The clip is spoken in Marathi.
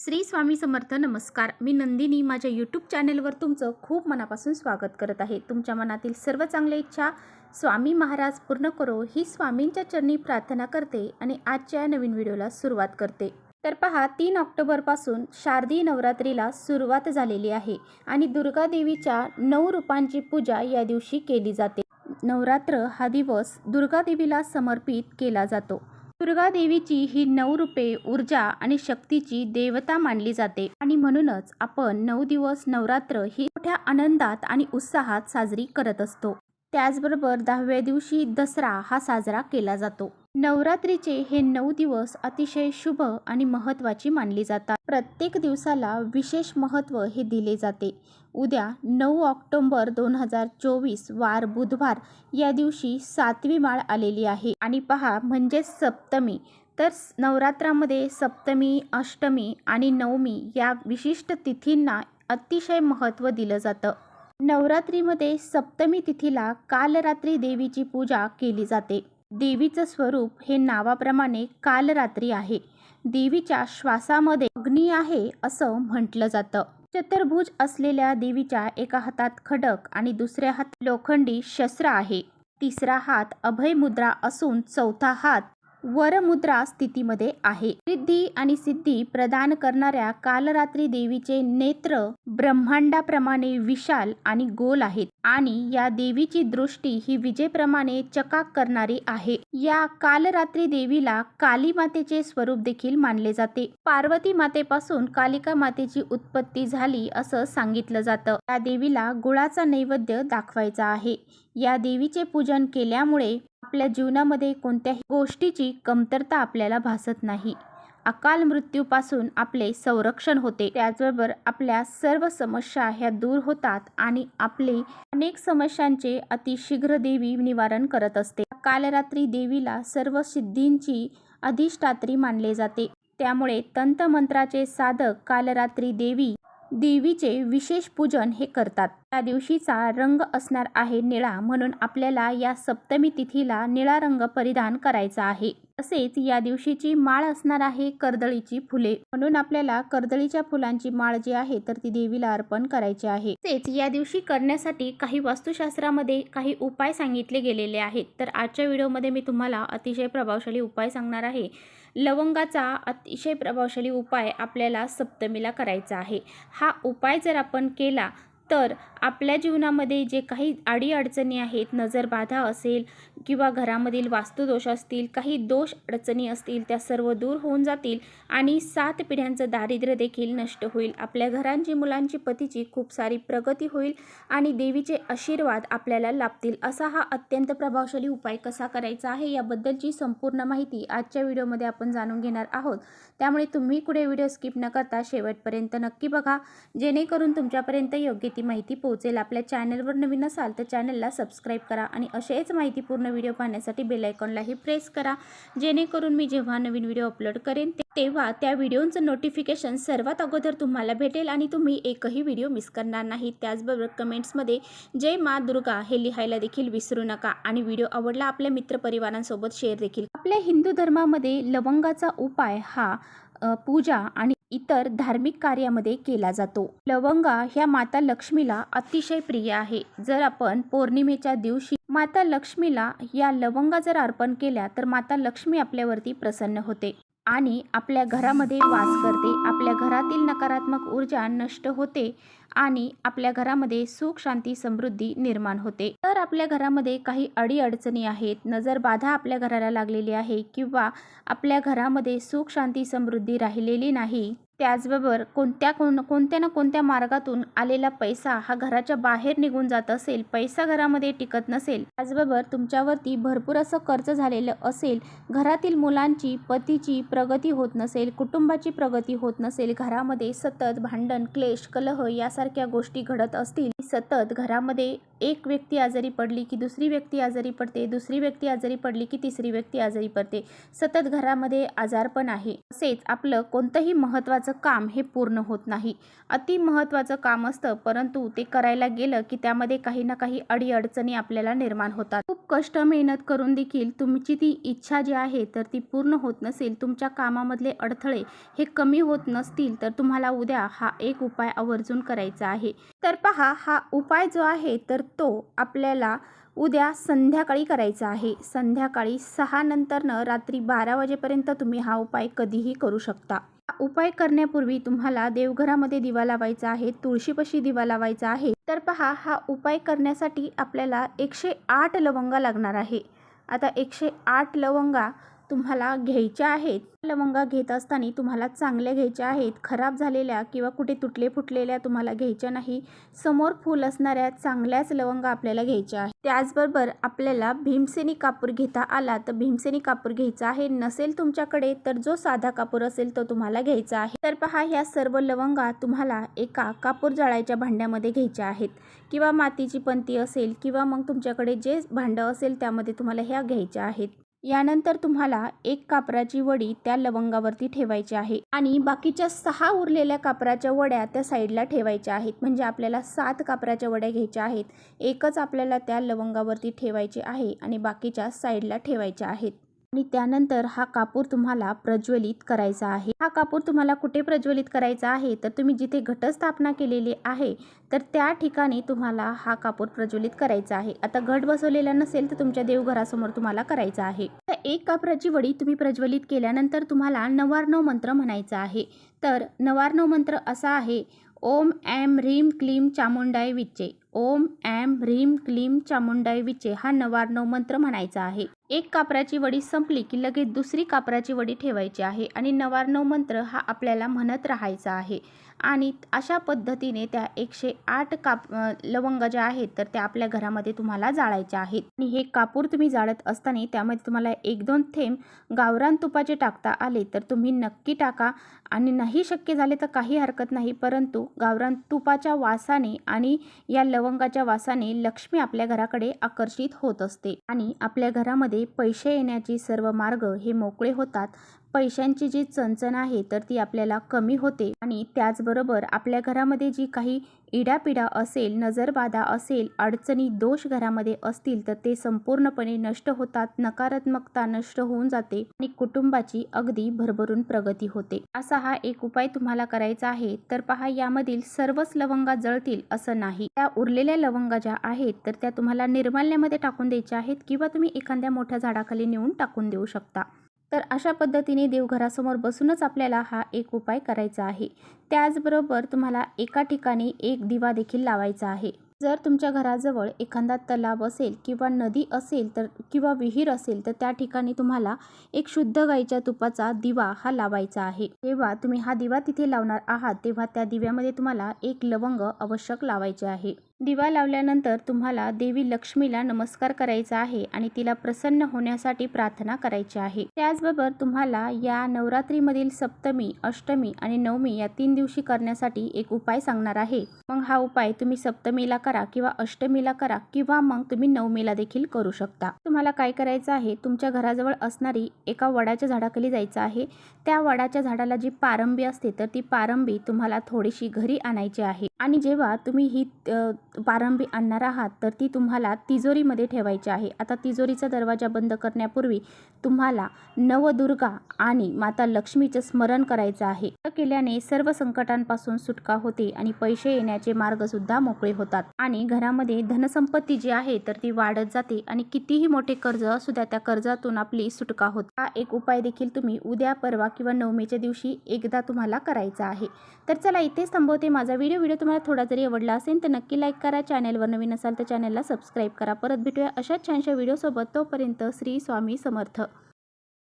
श्री स्वामी समर्थ नमस्कार. मी नंदिनी. माझ्या यूट्यूब चॅनेलवर तुमचं खूप मनापासून स्वागत करत आहे. तुमच्या मनातील सर्व चांगल्या इच्छा स्वामी महाराज पूर्ण करो. ही स्वामींच्या चरणी प्रार्थना करते आणि आजच्या नवीन व्हिडिओला सुरुवात करते. तर पहा तीन ऑक्टोबरपासून शारदीय नवरात्रीला सुरुवात झालेली आहे आणि दुर्गादेवीच्या नऊ रूपांची पूजा या दिवशी केली जाते. नवरात्र हा दिवस दुर्गादेवीला समर्पित केला जातो. दुर्गा देवीची ही नऊ रूपे ऊर्जा आणि शक्तीची देवता मानली जाते. आणि म्हणूनच आपण नऊ दिवस नवरात्र ही मोठ्या आनंदात आणि उत्साहात साजरी करत असतो. त्याचबरोबर दहाव्या दिवशी दसरा हा साजरा केला जातो. नवरात्रीचे हे नऊ दिवस अतिशय शुभ आणि महत्त्वाची मानली जातात. प्रत्येक दिवसाला विशेष महत्त्व हे दिले जाते. उद्या नऊ ऑक्टोंबर दोन हजार चोवीस वार बुधवार या दिवशी सातवी माळ आलेली आहे. आणि पहा म्हणजेच सप्तमी. तर नवरात्रामध्ये सप्तमी अष्टमी आणि नवमी या विशिष्ट तिथींना अतिशय महत्त्व दिलं जातं. नवरात्रीमध्ये सप्तमी तिथीला कालरात्री देवीची पूजा केली जाते. देवीचं स्वरूप हे नावाप्रमाणे कालरात्री आहे. देवीच्या श्वासामध्ये अग्नी आहे असं म्हटलं जातं. चतुर्भुज असलेल्या देवीच्या एका हातात खडक आणि दुसऱ्या हात लोखंडी शस्त्र आहे. तिसरा हात अभय मुद्रा असून चौथा हात वरमुद्रा स्थितीमध्ये आहे. रिद्धी आणि सिद्धी प्रदान करणाऱ्या कालरात्री देवीचे नेत्र ब्रह्मांडाप्रमाणे विशाल आणि गोल आहेत आणि या देवीची दृष्टी ही विजेप्रमाणे चकाक करणारी आहे. या कालरात्री देवीला काली मातेचे स्वरूप देखील मानले जाते. पार्वती मातेपासून कालिका मातेची उत्पत्ती झाली असं सांगितलं जातं. या देवीला गुळाचा नैवेद्य दाखवायचा आहे. या देवीचे पूजन केल्यामुळे आपल्या जीवनामध्ये कोणत्याही गोष्टीची कमतरता आपल्याला भासत नाही. अकाल मृत्यूपासून आपले संरक्षण होते. त्याचबरोबर आपल्या सर्व समस्या ह्या दूर होतात आणि आपले अनेक समस्यांचे अतिशीघ्र देवी निवारण करत असते. कालरात्री देवीला सर्व सिद्धींची अधिष्ठात्री मानले जाते. त्यामुळे तंतमंत्राचे साधक कालरात्री देवी देवीचे विशेष पूजन हे करतात. त्या दिवशीचा रंग असणार आहे निळा म्हणून आपल्याला या सप्तमी तिथीला निळा रंग परिधान करायचा आहे. तसेच या दिवशीची माळ असणार आहे कर्दळीची फुले. म्हणून आपल्याला कर्दळीच्या फुलांची माळ जी आहे तर ती देवीला अर्पण करायची आहे. तसेच या दिवशी करण्यासाठी काही वास्तुशास्त्रामध्ये काही उपाय सांगितले गेलेले आहेत. तर आजच्या व्हिडिओमध्ये मी तुम्हाला अतिशय प्रभावशाली उपाय सांगणार आहे. लवंगाचा अतिशय प्रभावशाली उपाय आपल्याला सप्तमीला करायचा आहे. हा उपाय जर आपण केला तर आपल्या जीवनामध्ये जे काही अडीअडचणी आहेत नजरबाधा असेल किंवा घरामधील वास्तुदोष असतील काही दोष अडचणी असतील त्या सर्व दूर होऊन जातील आणि सात पिढ्यांचं दारिद्र्य देखील नष्ट होईल. आपल्या घरांची मुलांची पतीची खूप सारी प्रगती होईल आणि देवीचे आशीर्वाद आपल्याला लाभतील. असा हा अत्यंत प्रभावशाली उपाय कसा करायचा आहे याबद्दलची संपूर्ण माहिती आजच्या व्हिडिओमध्ये आपण जाणून घेणार आहोत. त्यामुळे तुम्ही कुठे व्हिडिओ स्किप न करता शेवटपर्यंत नक्की बघा जेणेकरून तुमच्यापर्यंत योग्य ती माहिती पोहोचेल. आपल्या चॅनलवर नवीन असाल तर चॅनलला सबस्क्राईब करा आणि असेच माहितीपूर्ण व्हिडिओ पाहण्यासाठी बेलायकॉनलाही प्रेस करा. जेणेकरून मी जेव्हा नवीन व्हिडिओ अपलोड करेन तेव्हा त्या व्हिडिओचं नोटिफिकेशन सर्वात अगोदर तुम्हाला भेटेल आणि तुम्ही एकही व्हिडिओ मिस करणार नाही. त्याचबरोबर कमेंट्समध्ये जय मा दुर्गा हे लिहायला देखील विसरू नका आणि व्हिडिओ आवडला आपल्या मित्रपरिवारांसोबत शेअर देखील आपल्या हिंदू धर्मामध्ये लवंगाचा उपाय हा पूजा आणि इतर धार्मिक कार्यामध्ये केला जातो. लवंगा ह्या माता लक्ष्मीला अतिशय प्रिय आहे. जर आपण पौर्णिमेच्या दिवशी माता लक्ष्मीला या लवंगा जर अर्पण केल्या तर माता लक्ष्मी आपल्यावरती प्रसन्न होते. आणि आपल्या घरामध्ये वास करते. आपल्या घरातील नकारात्मक ऊर्जा नष्ट होते आणि आपल्या घरामध्ये सुख शांती समृद्धी निर्माण होते. तर आपल्या घरामध्ये काही अडीअडचणी आहेत. नजरबाधा आपल्या घराला लागलेली आहे किंवा आपल्या घरामध्ये सुख शांती समृद्धी राहिलेली नाही. त्याचबरोबर कोणत्या कोण कोणत्या ना कोणत्या मार्गातून आलेला पैसा हा घराच्या बाहेर निघून जात असेल पैसा घरामध्ये टिकत नसेल त्याचबरोबर तुमच्यावरती भरपूर असं कर्ज झालेलं असेल घरातील मुलांची पतीची प्रगती होत नसेल कुटुंबाची प्रगती होत नसेल घरामध्ये सतत भांडण क्लेश कलह यासारख्या गोष्टी घडत असतील सतत घरामध्ये एक व्यक्ती आजारी पडली की दुसरी व्यक्ती आजारी पडते दुसरी व्यक्ती आजारी पडली की तिसरी व्यक्ती आजारी पडते. सतत घरामध्ये आजारपण आहे. तसेच आपलं कोणतंही महत्त्वाचं काम हे पूर्ण होत नाही. अति महत्त्वाचं काम असतं परंतु ते करायला गेलं की त्यामध्ये काही ना काही अडीअडचणी आपल्याला निर्माण होतात. खूप कष्ट मेहनत करून देखील तुमची ती इच्छा जी आहे तर ती पूर्ण होत नसेल तुमच्या कामामधले अडथळे हे कमी होत नसतील तर तुम्हाला उद्या हा एक उपाय आवर्जून करायचा आहे. तर पहा हा उपाय जो आहे तर तो आपल्याला उद्या संध्याकाळी करायचा आहे. संध्याकाळी सहा नंतरनं रात्री बारा वाजेपर्यंत तुम्ही हा उपाय कधीही करू शकता. हा उपाय करण्यापूर्वी तुम्हाला देवघरामध्ये दिवा लावायचा आहे तुळशीपाशी दिवा लावायचा आहे. तर पहा हा उपाय करण्यासाठी आपल्याला एकशे आठ लवंगा लागणार आहे. आता एकशे आठ लवंगा तुम्हाला घ्यायच्या आहेत. लवंगा घेत असताना तुम्हाला चांगल्या घ्यायच्या आहेत. खराब झालेल्या किंवा कुठे तुटले फुटलेल्या तुम्हाला घ्यायच्या नाही. समोर फूल असणाऱ्या चांगल्याच लवंगा आपल्याला घ्यायच्या आहेत. त्याचबरोबर आपल्याला भीमसेनी कापूर घेता आला तर भीमसेनी कापूर घ्यायचा आहे. नसेल तुमच्याकडे तर जो साधा कापूर असेल तो तुम्हाला घ्यायचा आहे. तर पहा ह्या सर्व लवंगा तुम्हाला एका कापूर जाळायच्या भांड्यामध्ये घ्यायच्या आहेत. किंवा मातीची पंती असेल किंवा मग तुमच्याकडे जे भांडं असेल त्यामध्ये तुम्हाला ह्या घ्यायच्या आहेत. यानंतर तुम्हाला एक कापराची वडी त्या लवंगावरती ठेवायची आहे आणि बाकीच्या सहा उरलेल्या कापराच्या वड्या त्या साईडला ठेवायच्या आहेत. म्हणजे आपल्याला सात कापराच्या वड्या घ्यायच्या आहेत. एकच आपल्याला त्या लवंगावरती ठेवायची आहे आणि बाकीच्या साईडला ठेवायच्या आहेत. आणि त्यानंतर हा कापूर तुम्हाला प्रज्वलित करायचा आहे. हा कापूर तुम्हाला कुठे प्रज्वलित करायचा आहे? तर तुम्ही जिथे घटस्थापना केलेली आहे तर त्या ठिकाणी तुम्हाला हा कापूर प्रज्वलित करायचा आहे. आता घट बसवलेला नसेल तर तुमच्या देवघरासमोर तुम्हाला करायचा आहे. तर एक कापराची वडी तुम्ही प्रज्वलित केल्यानंतर तुम्हाला नवार्णव मंत्र म्हणायचा आहे. तर नवार्णव मंत्र असा आहे ओम ॲम ह्रीम क्लीम चामुंडाय विचे ओम ॲम ह्रीम क्लीम चामुंडाय विचे हा नवार्णव मंत्र म्हणायचा आहे. एक कापराची वडी संपली की लगेच दुसरी कापराची वडी ठेवायची आहे आणि नवार्णव मंत्र हा आपल्याला म्हणत राहायचा आहे. आणि अशा पद्धतीने त्या एकशे आठ काप लवंग ज्या आहेत तर त्या आपल्या घरामध्ये तुम्हाला जाळायच्या आहेत. आणि हे कापूर तुम्ही जाळत असताना त्यामध्ये तुम्हाला एक दोन थेंब गावरान तुपाचे टाकता आले तर तुम्ही नक्की टाका. आणि नाही शक्य झाले तर काही हरकत नाही परंतु गावरान तुपाच्या वासाने आणि या लवंगाच्या वासाने लक्ष्मी आपल्या घराकडे आकर्षित होत असते. आणि आपल्या घरामध्ये पैसे येण्याची सर्व मार्ग हे मोकळे होतात. पैशांची जी चणचण आहे तर ती आपल्याला कमी होते. आणि त्याचबरोबर आपल्या घरामध्ये जी काही इडापिडा असेल नजरबाधा असेल अडचणी दोष घरामध्ये असतील तर ते संपूर्णपणे नष्ट होतात नकारात्मकता नष्ट होऊन जाते आणि कुटुंबाची अगदी भरभरून प्रगती होते. असा हा एक उपाय तुम्हाला करायचा आहे तर पहा यामधील सर्वच लवंगा जळतील असं नाही. त्या उरलेल्या लवंगा ज्या आहेत तर त्या तुम्हाला निर्माल्यामध्ये टाकून द्यायच्या आहेत किंवा तुम्ही एखाद्या मोठ्या झाडाखाली नेऊन टाकून देऊ शकता. तर अशा पद्धतीने देवघरासमोर बसूनच आपल्याला हा एक उपाय करायचा आहे. त्याचबरोबर तुम्हाला एका ठिकाणी एक दिवा देखील लावायचा आहे. जर तुमच्या घराजवळ एखादा तलाव असेल किंवा नदी असेल तर किंवा विहीर असेल तर त्या ठिकाणी तुम्हाला एक शुद्ध गाईच्या तुपाचा दिवा हा लावायचा आहे. तेव्हा तुम्ही हा दिवा तिथे लावणार आहात तेव्हा त्या दिव्यामध्ये तुम्हाला एक लवंग आवश्यक लावायचे आहे. दिवा लावल्यानंतर तुम्हाला देवी लक्ष्मीला नमस्कार करायचा आहे आणि तिला प्रसन्न होण्यासाठी प्रार्थना करायची आहे. त्याचबरोबर तुम्हाला या नवरात्रीमधील सप्तमी अष्टमी आणि नवमी या तीन दिवशी करण्यासाठी एक उपाय सांगणार आहे. मग हा उपाय तुम्ही सप्तमीला करा किंवा अष्टमीला करा किंवा मग तुम्ही नवमीला देखील करू शकता. तुम्हाला काय करायचं आहे? तुमच्या घराजवळ असणारी एका वडाच्या झाडाखाली जायचं आहे. त्या वडाच्या झाडाला जी पारंबी असते तर ती पारंबी तुम्हाला थोडीशी घरी आणायची आहे. आणि जेव्हा तुम्ही ही पारंबी आणणार आहात तर ती तुम्हाला तिजोरीमध्ये ठेवायची आहे. आता तिजोरीचा दरवाजा बंद करण्यापूर्वी तुम्हाला नवदुर्गा आणि माता लक्ष्मीचं स्मरण करायचं आहे. केल्याने सर्व संकटांपासून सुटका होते आणि पैसे येण्याचे मार्गसुद्धा मोकळे होतात. आणि घरामध्ये धनसंपत्ती जी आहे तर ती वाढत जाते आणि कितीही मोठे कर्ज असू द्या त्या कर्जातून आपली सुटका होत. हा एक उपाय देखील तुम्ही उद्या परवा किंवा नवमीच्या दिवशी एकदा तुम्हाला करायचा आहे. तर चला इथेच थांबवते माझा व्हिडिओ. व्हिडिओ तुम्हाला थोडा जरी आवडला असेल तर नक्की लाईक करा. चॅनलवर नवीन असाल तर चॅनलला सबस्क्राईब करा. परत भेटूया अशाच छानशा व्हिडिओसोबत तोपर्यंत श्री स्वामी समर्थ.